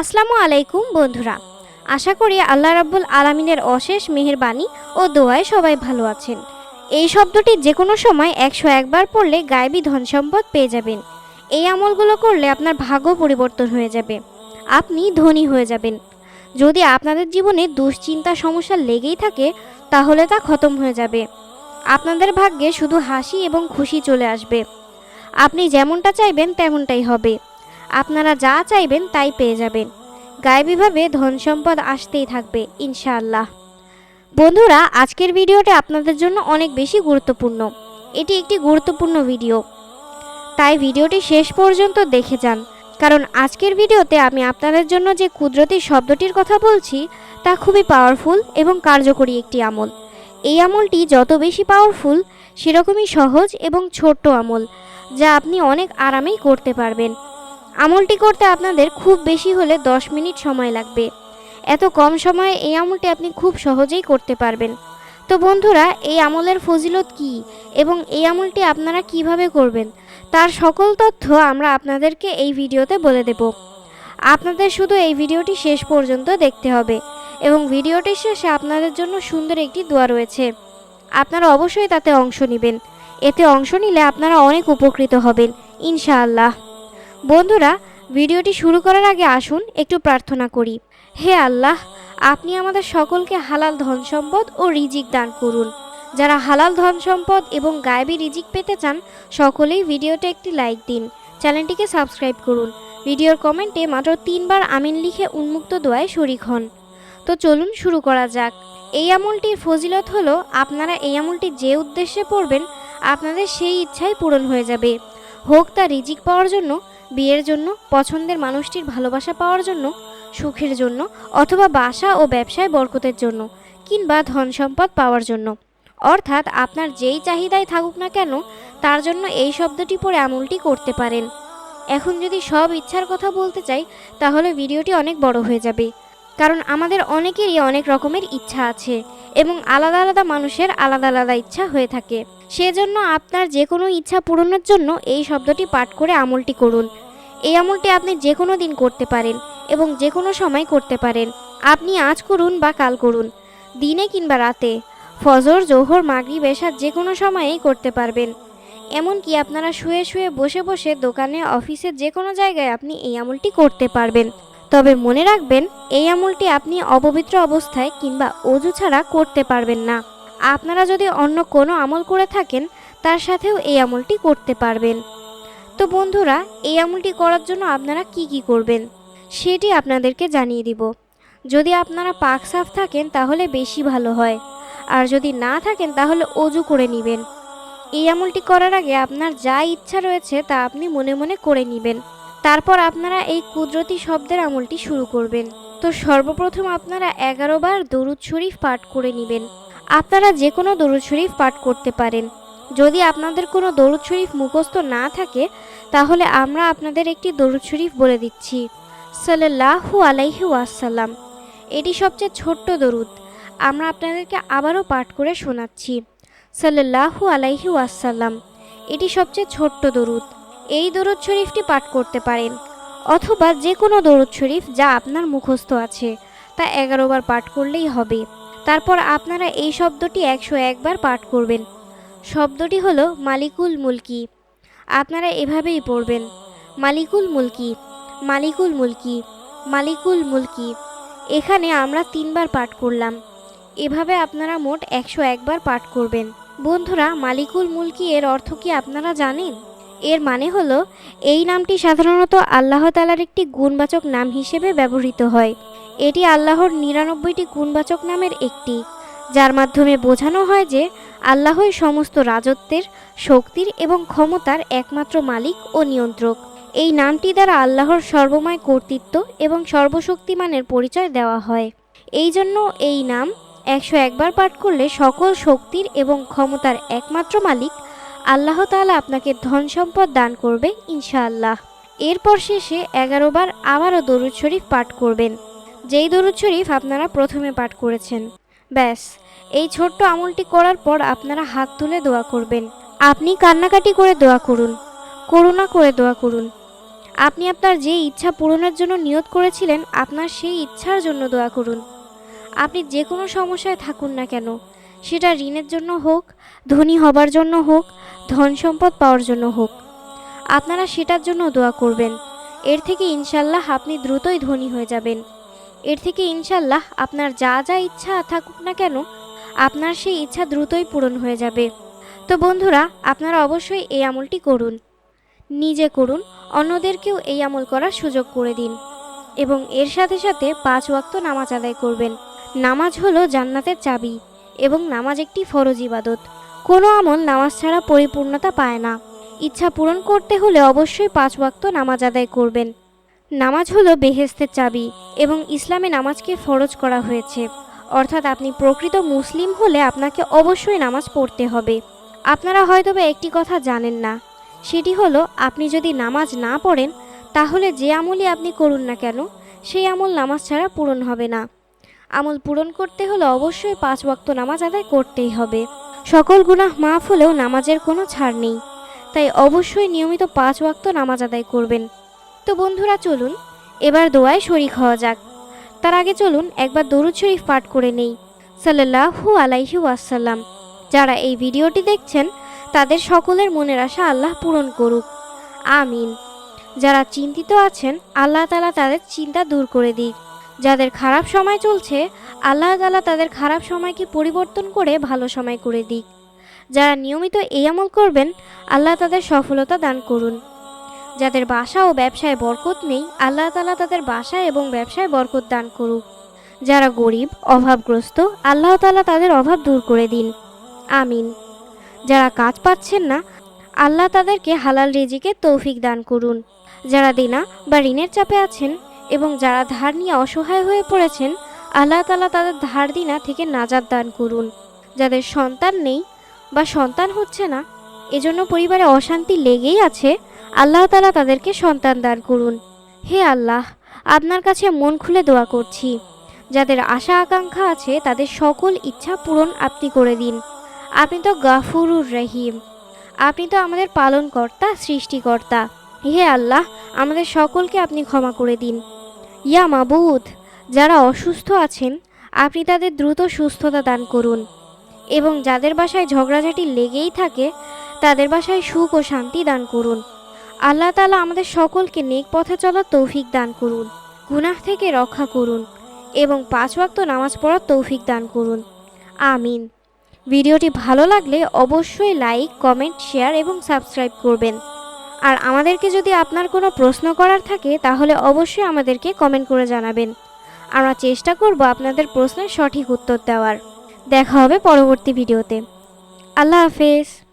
আসসালামু আলাইকুম, বন্ধুরা। আশা করি আল্লাহ রাব্বুল আলামিনের অশেষ মেহেরবানি ও দোয়ায় সবাই ভালো আছেন। এই শব্দটি যে কোনো সময় একশো একবার পড়লে গায়েবী ধন সম্পদ পেয়ে যাবেন। এই আমলগুলো করলে আপনার ভাগ্য পরিবর্তন হয়ে যাবে। আপনি ধনী হয়ে যাবেন। যদি আপনাদের জীবনে দুশ্চিন্তা সমস্যা লেগেই থাকে, তাহলে তা খতম হয়ে যাবে। আপনাদের ভাগ্যে শুধু হাসি এবং খুশি চলে আসবে। আপনি যেমনটা চাইবেন তেমনটাই হবে। আপনারা যা চাইবেন তাই পেয়ে যাবেন। গায়েবীভাবে ধন সম্পদ আসতেই থাকবে, ইনশাআল্লাহ। বন্ধুরা, আজকের ভিডিওটি আপনাদের জন্য অনেক বেশি গুরুত্বপূর্ণ। এটি একটি গুরুত্বপূর্ণ ভিডিও। তাই ভিডিওটি শেষ পর্যন্ত দেখে যান। কারণ আজকের ভিডিওতে আমি আপনাদের জন্য যে কুদরতি শব্দটির কথা বলছি, তা খুবই পাওয়ারফুল এবং কার্যকরী একটি আমল। এই আমলটি যত বেশি পাওয়ারফুল সেরকমই সহজ এবং ছোট্ট আমল, যা আপনি অনেক আরামেই করতে পারবেন। আমলটি করতে আপনাদের খুব বেশি হলে 10 মিনিট সময় লাগবে। এত কম সময়ে এই আমলটি আপনি খুব সহজেই করতে পারবেন। তো বন্ধুরা, এই আমলের ফজিলত কি এবং এই আমলটি আপনারা কীভাবে করবেন, তার সকল তথ্য আমরা আপনাদেরকে এই ভিডিওতে বলে দেব। আপনাদের শুধু এই ভিডিওটি শেষ পর্যন্ত দেখতে হবে এবং ভিডিওটির শেষে আপনাদের জন্য সুন্দর একটি দোয়া রয়েছে। আপনারা অবশ্যই তাতে অংশ নেবেন। এতে অংশ নিলে আপনারা অনেক উপকৃত হবেন, ইনশাআল্লাহ। বন্ধুরা, ভিডিওটি শুরু করার আগে আসুন, একটু প্রার্থনা করি। হে আল্লাহ, আপনি আমাদের সকলকে হালাল ধন সম্পদ ও রিজিক দান করুন। যারা হালাল ধন সম্পদ এবং গায়েবী রিজিক পেতে চান, সকলেই ভিডিওতে একটি লাইক দিন। চ্যানেলটিকে সাবস্ক্রাইব করুন। ভিডিওর কমেন্টে মাত্র তিনবার আমিন লিখে উন্মুক্ত দোয়ায় শরিক হন। তো চলুন শুরু করা যাক। এই আমলটির ফজিলত হলো, আপনারা এই আমলটি যে উদ্দেশ্যে পড়বেন, আপনাদের সেই ইচ্ছাই পূরণ হয়ে যাবে। হোক তা রিজিক পাওয়ার জন্য বিয়ের জন্য, পছন্দের মানুষটির ভালোবাসা পাওয়ার জন্য, সুখের জন্য, অথবা বাসা ও ব্যবসায় বরকতের জন্য, কিংবা ধন সম্পদ পাওয়ার জন্য। অর্থাৎ আপনার যেই চাহিদাই থাকুক না কেন, তার জন্য এই শব্দটি পরে আমলটি করতে পারেন। এখন যদি সব ইচ্ছার কথা বলতে চাই, তাহলে ভিডিওটি অনেক বড় হয়ে যাবে। কারণ আমাদের অনেকেরই অনেক রকমের ইচ্ছা আছে, এবং আলাদা আলাদা মানুষের আলাদা আলাদা ইচ্ছা হয়ে থাকে। সেজন্য আপনার যে কোনো ইচ্ছা পূরণের জন্য এই শব্দটি পাঠ করে আমলটি করুন। এই আমলটি আপনি যে কোনো দিন করতে পারেন এবং যে কোনো সময় করতে পারেন। আপনি আজ করুন বা কাল করুন, দিনে কিংবা রাতে। ফজর, জোহর মাগরি বেশার যে কোনো সময়েই করতে পারবেন। এমনকি আপনারা শুয়ে শুয়ে বসে বসে দোকানে, অফিসে যে কোনো জায়গায় আপনি এই আমলটি করতে পারবেন। তবে মনে রাখবেন, এই আমলটি আপনি অপবিত্র অবস্থায় কিংবা অজু ছাড়া করতে পারবেন না। আপনারা যদি অন্য কোনো আমল করে থাকেন, তার সাথেও এই আমলটি করতে পারবেন। তো বন্ধুরা, এই আমলটি করার জন্য আপনারা কি কি করবেন, সেটি আপনাদেরকে জানিয়ে দিব। যদি আপনারা পাক সাফ থাকেন, তাহলে বেশি ভালো হয়। আর যদি না থাকেন, তাহলে অজু করে নেবেন। এই আমলটি করার আগে আপনার যা ইচ্ছা রয়েছে, তা আপনি মনে মনে করে নেবেন। তারপর আপনারা এই কুদরতি শব্দের আমলটি শুরু করবেন। তো সর্বপ্রথম আপনারা এগারো বার দরুদ শরীফ পাঠ করে নেবেন। আপনারা যে কোনো দরুদ শরীফ পাঠ করতে পারেন। যদি আপনাদের কোনো দরুদ শরীফ মুখস্থ না থাকে, তাহলে আমরা আপনাদের একটি দরুদ শরীফ বলে দিচ্ছি। সাল্লাহু আলাইহি ওয়াসাল্লাম। এটি সবচেয়ে ছোট্ট দরুদ। আমরা আপনাদেরকে আবারও পাঠ করে শোনাচ্ছি। সাল্লাহু আলাইহি ওয়াসাল্লাম। এটি সবচেয়ে ছোট্ট দরুদ। এই দরুদ শরীফটি পাঠ করতে পারেন। অথবা যে কোনো দরুদ শরীফ যা আপনার মুখস্থ আছে, তা এগারো বার পাঠ করলেই হবে। তারপর আপনারা এই শব্দটি একশো একবার পাঠ করবেন। শব্দটি হলো মালিকুল মুলকি। আপনারা এভাবেই পড়বেন। মালিকুল মুলকি মালিকুল মুলকি মালিকুল মুলকি। এখানে আমরা তিনবার পাঠ করলাম। এভাবে আপনারা মোট একশো একবার পাঠ করবেন। বন্ধুরা, মালিকুল মুলকি এর অর্থ কি আপনারা জানেন? এর মানে হলো, এই নামটি সাধারণত আল্লাহ তালার একটি গুণবাচক নাম হিসেবে ব্যবহৃত হয়। এটি আল্লাহর নিরানব্বইটি গুণবাচক নামের একটি, যার মাধ্যমে বোঝানো হয় যে আল্লাহই সমস্ত রাজত্বের, শক্তির এবং ক্ষমতার একমাত্র মালিক ও নিয়ন্ত্রক। এই নামটি দ্বারা আল্লাহর সর্বময় কর্তৃত্ব এবং সর্বশক্তিমানের পরিচয় দেওয়া হয়। এই জন্য এই নাম একশো একবার পাঠ করলে সকল শক্তির এবং ক্ষমতার একমাত্র মালিক আল্লাহ তালা আপনাকে ধন সম্পদ দান করবে ইনশাআল্লাহ। এরপর শেষে এগারো বার আবারও দরুদ শরীফ পাঠ করবেন। যেই দরুদ শরীফ আপনারা প্রথমে পাঠ করেছেন। ব্যাস, এই ছোট্ট আমলটি করার পর আপনারা হাত তুলে দোয়া করবেন। আপনি কান্নাকাটি করে দোয়া করুন, করুণা করে দোয়া করুন। আপনি আপনার যে ইচ্ছা পূরণের জন্য নিয়ত করেছিলেন, আপনার সেই ইচ্ছার জন্য দোয়া করুন। আপনি যে কোনো সমস্যায় থাকুন না কেন, সেটা ঋণের জন্য হোক, ধনী হবার জন্য হোক, ধন সম্পদ পাওয়ার জন্য হোক। আপনারা সেটার জন্য দোয়া করবেন। এর থেকে ইনশাল্লাহ আপনি দ্রুতই ধনী হয়ে যাবেন। এর থেকে ইনশাল্লাহ আপনার যা যা ইচ্ছা থাকুক না কেন, আপনার সেই ইচ্ছা দ্রুতই পূরণ হয়ে যাবে। তো বন্ধুরা, আপনারা অবশ্যই এই আমলটি করুন। নিজে করুন, অন্যদেরকেও এই আমল করার সুযোগ করে দিন। এবং এর সাথে সাথে পাঁচ ওয়াক্ত নামাজ আদায় করবেন। নামাজ হলো জান্নাতের চাবি এবং নামাজ একটি ফরজ ইবাদত। কোনো আমল নামাজ ছাড়া পরিপূর্ণতা পায় না। ইচ্ছা পূরণ করতে হলে অবশ্যই পাঁচ ওয়াক্ত নামাজ আদায় করবেন। নামাজ হলো বেহেস্তের চাবি এবং ইসলামে নামাজকে ফরজ করা হয়েছে। অর্থাৎ আপনি প্রকৃত মুসলিম হলে আপনাকে অবশ্যই নামাজ পড়তে হবে। আপনারা হয়তোবা একটি কথা জানেন না। সেটি হলো, আপনি যদি নামাজ না পড়েন, তাহলে যে আমলই আপনি করুন না কেন, সেই আমল নামাজ ছাড়া পূরণ হবে না। আমল পূরণ করতে হলে অবশ্যই পাঁচ ওয়াক্ত নামাজ আদায় করতেই হবে। সকল গুনাহ মাফ হলেও নামাজের কোনো ছাড় নেই। তাই অবশ্যই নিয়মিত পাঁচ ওয়াক্ত নামাজ আদায় করবেন। তো বন্ধুরা, চলুন। এবার দোয়ায় শরিক হওয়া যাক। তার আগে চলুন একবার দরুদ শরীফ পাঠ করে নেই। সাল্লাহু আলাইহি ওয়াসাল্লাম। যারা এই ভিডিওটি দেখছেন, তাদের সকলের মনের আশা আল্লাহ পূরণ করুক। আমিন। যারা চিন্তিত আছেন, আল্লাহ তালা তাদের চিন্তা দূর করে দিক। যাদের খারাপ সময় চলছে, আল্লাহ তালা তাদের খারাপ সময়কে পরিবর্তন করে ভালো সময় করে দিক। যারা নিয়মিত এই আমল করবেন, আল্লাহ তাদের সফলতা দান করুন। যাদের বাসা ও ব্যবসায় বরকত নেই, আল্লাহ তালা তাদের বাসা এবং ব্যবসায় বরকত দান করুক। যারা গরিব, অভাবগ্রস্ত, আল্লাহ তালা তাদের অভাব দূর করে দিন। আমিন। যারা কাজ পাচ্ছেন না, আল্লাহ তাদেরকে হালাল রিজিকে তৌফিক দান করুন। যারা দেনা বা ঋণের চাপে আছেন এবং যারা ধার নিয়ে অসহায় হয়ে পড়েছেন, আল্লাহ তালা তাদের ধার দিনা থেকে নাজাদ দান করুন। যাদের সন্তান নেই বা সন্তান হচ্ছে না, এজন্য পরিবারে অশান্তি লেগেই আছে আল্লাহ তালা তাদেরকে সন্তান দান করুন। হে আল্লাহ, আপনার কাছে মন খুলে দোয়া করছি। যাদের আশা আকাঙ্ক্ষা আছে, তাদের সকল ইচ্ছা পূরণ আপনি করে দিন। আপনি তো গাফুরুর রহিম। আপনি তো আমাদের পালনকর্তা, সৃষ্টিকর্তা। হে আল্লাহ, আমাদের সকলকে আপনি ক্ষমা করে দিন। ইয়া মাবুদ, যারা অসুস্থ আছেন, আপনি তাদের দ্রুত সুস্থতা দান করুন। এবং যাদের বাসায় ঝগড়াঝাটি লেগেই থাকে, তাদের বাসায় সুখ ও শান্তি দান করুন। আল্লাহ তালা আমাদের সকলকে নেক পথে চলার তৌফিক দান করুন, গুনাহ থেকে রক্ষা করুন এবং পাঁচ ওয়াক্ত নামাজ পড়ার তৌফিক দান করুন। আমিন। ভিডিওটি ভালো লাগলে অবশ্যই লাইক, কমেন্ট, শেয়ার এবং সাবস্ক্রাইব করবেন। আর আমাদেরকে যদি আপনার কোনো প্রশ্ন করার থাকে তাহলে অবশ্যই আমাদেরকে কমেন্ট করে জানাবেন। আমরা চেষ্টা করব আপনাদের প্রশ্নের সঠিক উত্তর দেওয়ার। দেখা হবে পরবর্তী ভিডিওতে। আল্লাহ হাফেজ।